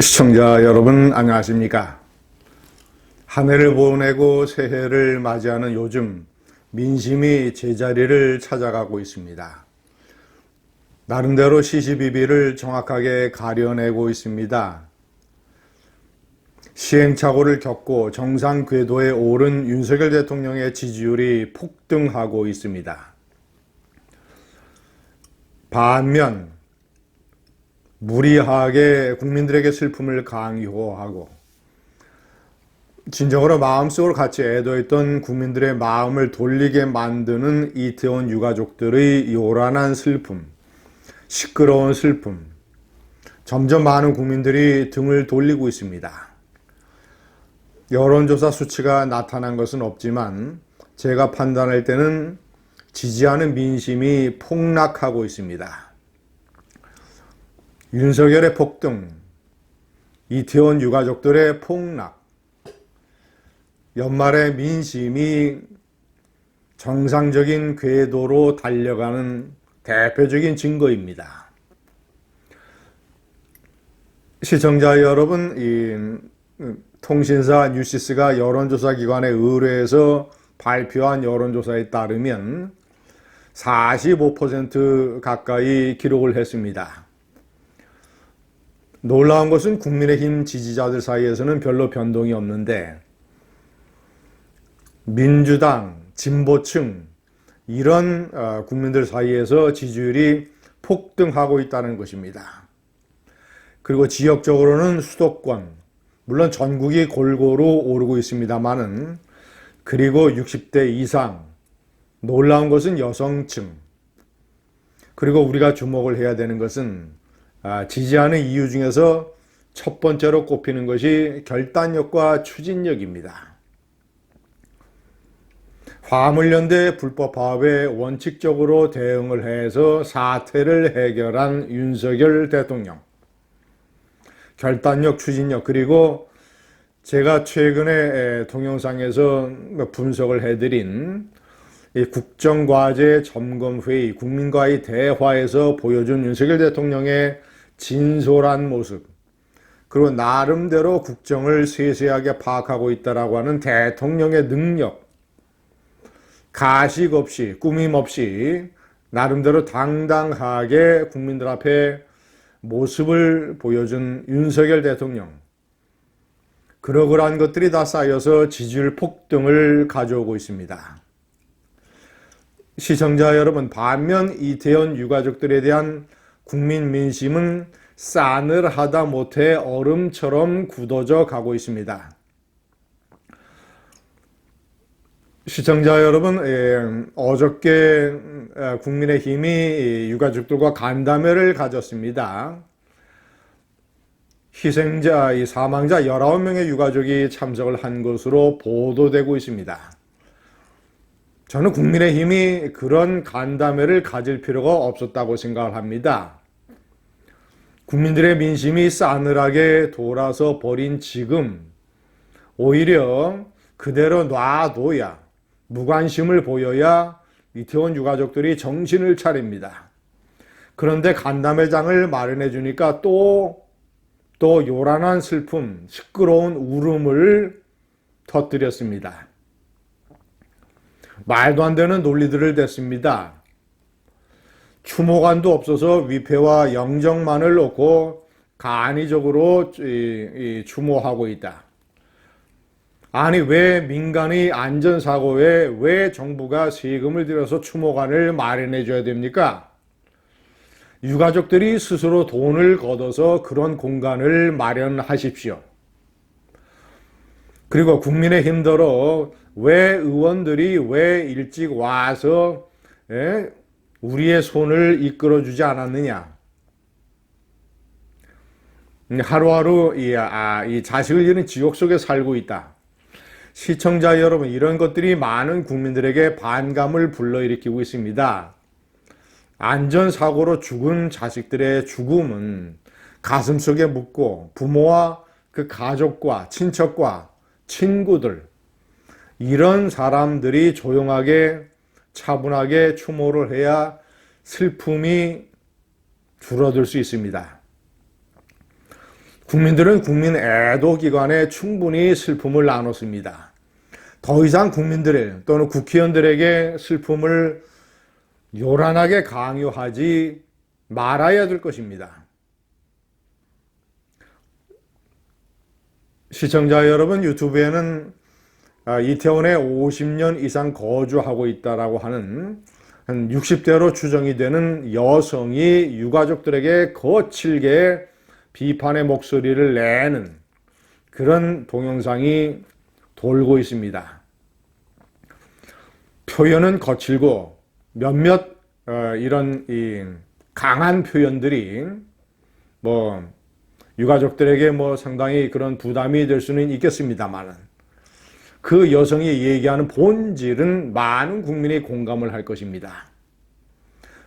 시청자 여러분 안녕하십니까? 한 해를 보내고 새해를 맞이하는 요즘 민심이 제자리를 찾아가고 있습니다. 나름대로 시시비비를 정확하게 가려내고 있습니다. 시행착오를 겪고 정상 궤도에 오른 윤석열 대통령의 지지율이 폭등하고 있습니다. 반면 무리하게 국민들에게 슬픔을 강요하고 진정으로 마음속으로 같이 애도했던 국민들의 마음을 돌리게 만드는 이태원 유가족들의 요란한 슬픔, 시끄러운 슬픔, 점점 많은 국민들이 등을 돌리고 있습니다. 여론조사 수치가 나타난 것은 없지만 제가 판단할 때는 지지하는 민심이 폭락하고 있습니다. 윤석열의 폭등, 이태원 유가족들의 폭락, 연말의 민심이 정상적인 궤도로 달려가는 대표적인 증거입니다. 시청자 여러분, 이 통신사 뉴시스가 여론조사 기관에 의뢰해서 발표한 여론조사에 따르면 45% 가까이 기록을 했습니다. 놀라운 것은 국민의힘 지지자들 사이에서는 별로 변동이 없는데 민주당, 진보층 이런 국민들 사이에서 지지율이 폭등하고 있다는 것입니다. 그리고 지역적으로는 수도권, 물론 전국이 골고루 오르고 있습니다만은 그리고 60대 이상 놀라운 것은 여성층 그리고 우리가 주목을 해야 되는 것은 지지하는 이유 중에서 첫 번째로 꼽히는 것이 결단력과 추진력입니다. 화물연대 불법 파업에 원칙적으로 대응을 해서 사태를 해결한 윤석열 대통령. 결단력, 추진력, 그리고 제가 최근에 동영상에서 분석을 해드린 국정과제 점검회의, 국민과의 대화에서 보여준 윤석열 대통령의 진솔한 모습, 그리고 나름대로 국정을 세세하게 파악하고 있다라고 하는 대통령의 능력, 가식 없이 꾸밈 없이 나름대로 당당하게 국민들 앞에 모습을 보여준 윤석열 대통령. 그러그러한 것들이 다 쌓여서 지지율 폭등을 가져오고 있습니다. 시청자 여러분, 반면 이태원 유가족들에 대한 국민 민심은 싸늘하다 못해 얼음처럼 굳어져 가고 있습니다. 시청자 여러분, 예, 어저께 국민의힘이 유가족들과 간담회를 가졌습니다. 희생자, 이 사망자 19명의 유가족이 참석을 한 것으로 보도되고 있습니다. 저는 국민의힘이 그런 간담회를 가질 필요가 없었다고 생각을 합니다. 국민들의 민심이 싸늘하게 돌아서 버린 지금, 오히려 그대로 놔둬야 무관심을 보여야 이태원 유가족들이 정신을 차립니다. 그런데 간담회장을 마련해 주니까 또, 또 요란한 슬픔, 시끄러운 울음을 터뜨렸습니다. 말도 안 되는 논리들을 댔습니다. 추모관도 없어서 위패와 영정만을 놓고 간이적으로 추모하고 있다. 아니 왜 민간의 안전사고에 왜 정부가 세금을 들여서 추모관을 마련해 줘야 됩니까? 유가족들이 스스로 돈을 걷어서 그런 공간을 마련하십시오. 그리고 국민의힘더러 왜 의원들이 왜 일찍 와서 예? 우리의 손을 이끌어주지 않았느냐? 하루하루 이, 아, 이 자식을 잃은 지옥 속에 살고 있다. 시청자 여러분, 이런 것들이 많은 국민들에게 반감을 불러일으키고 있습니다. 안전사고로 죽은 자식들의 죽음은 가슴 속에 묻고 부모와 그 가족과 친척과 친구들, 이런 사람들이 조용하게 차분하게 추모를 해야 슬픔이 줄어들 수 있습니다. 국민들은 국민 애도 기관에 충분히 슬픔을 나눴습니다. 더 이상 국민들 또는 국회의원들에게 슬픔을 요란하게 강요하지 말아야 될 것입니다. 시청자 여러분, 유튜브에는 아, 이태원에 50년 이상 거주하고 있다라고 하는 한 60대로 추정이 되는 여성이 유가족들에게 거칠게 비판의 목소리를 내는 그런 동영상이 돌고 있습니다. 표현은 거칠고 몇몇 어, 이런 이 강한 표현들이 뭐 유가족들에게 뭐 상당히 그런 부담이 될 수는 있겠습니다만은 그 여성이 얘기하는 본질은 많은 국민이 공감을 할 것입니다.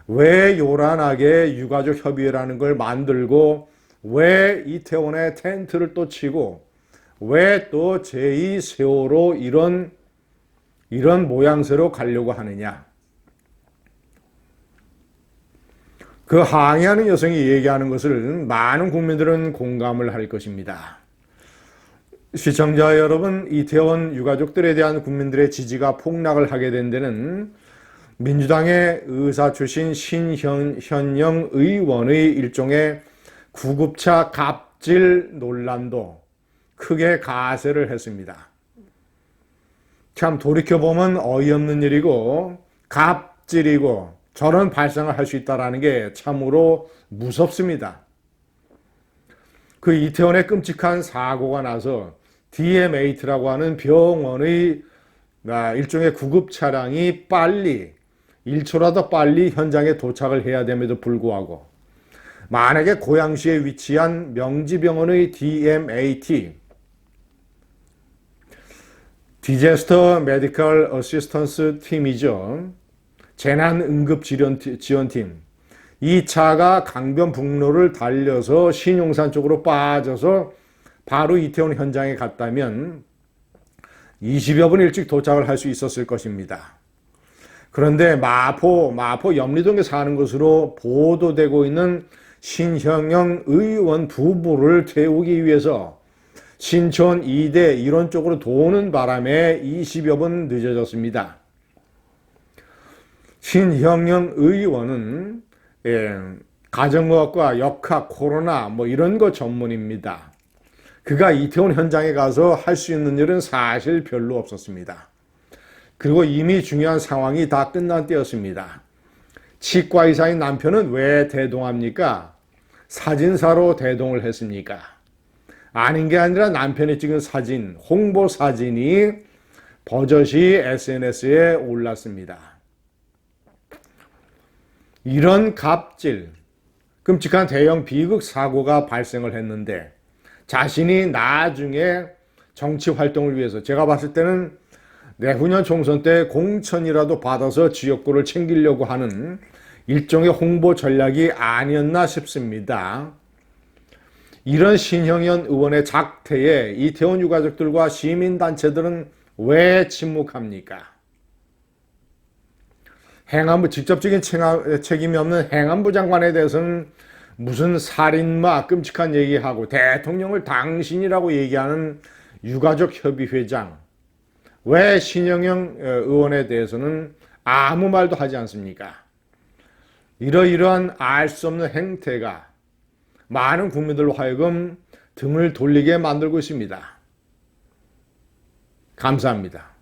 왜 요란하게 유가족 협의회라는 걸 만들고 왜 이태원에 텐트를 또 치고 왜 또 제2 세월호 이런 이런 모양새로 가려고 하느냐? 그 항의하는 여성이 얘기하는 것을 많은 국민들은 공감을 할 것입니다. 시청자 여러분, 이태원 유가족들에 대한 국민들의 지지가 폭락을 하게 된 데는 민주당의 의사 출신 신현영 의원의 일종의 구급차 갑질 논란도 크게 가세를 했습니다. 참 돌이켜보면 어이없는 일이고 갑질이고 저런 발상을 할 수 있다는 게 참으로 무섭습니다. 그 이태원의 끔찍한 사고가 나서 DMAT라고 하는 병원의 아, 일종의 구급 차량이 빨리 1초라도 빨리 현장에 도착을 해야 됨에도 불구하고 만약에 고양시에 위치한 명지병원의 DMAT 디제스터 메디컬 어시스턴스 팀이죠. 재난응급지원팀. 이 차가 강변북로를 달려서 신용산 쪽으로 빠져서 바로 이태원 현장에 갔다면 20여 분 일찍 도착을 할 수 있었을 것입니다. 그런데 마포, 마포 염리동에 사는 것으로 보도되고 있는 신형영 의원 부부를 태우기 위해서 신촌 2대 이런 쪽으로 도는 바람에 20여 분 늦어졌습니다. 신형영 의원은 예, 가정의학과 역학, 코로나 뭐 이런 거 전문입니다. 그가 이태원 현장에 가서 할 수 있는 일은 사실 별로 없었습니다. 그리고 이미 중요한 상황이 다 끝난 때였습니다. 치과 의사인 남편은 왜 대동합니까? 사진사로 대동을 했습니까? 아닌 게 아니라 남편이 찍은 사진, 홍보 사진이 버젓이 SNS에 올랐습니다. 이런 갑질, 끔찍한 대형 비극 사고가 발생을 했는데 자신이 나중에 정치 활동을 위해서 제가 봤을 때는 내후년 총선 때 공천이라도 받아서 지역구를 챙기려고 하는 일종의 홍보 전략이 아니었나 싶습니다. 이런 신형현 의원의 작태에 이태원 유가족들과 시민단체들은 왜 침묵합니까? 행안부 직접적인 책임이 없는 행안부 장관에 대해서는 무슨 살인마 끔찍한 얘기하고 대통령을 당신이라고 얘기하는 유가족 협의회장 왜 신영영 어, 의원에 대해서는 아무 말도 하지 않습니까? 이러이러한 알 수 없는 행태가 많은 국민들로 하여금 등을 돌리게 만들고 있습니다. 감사합니다.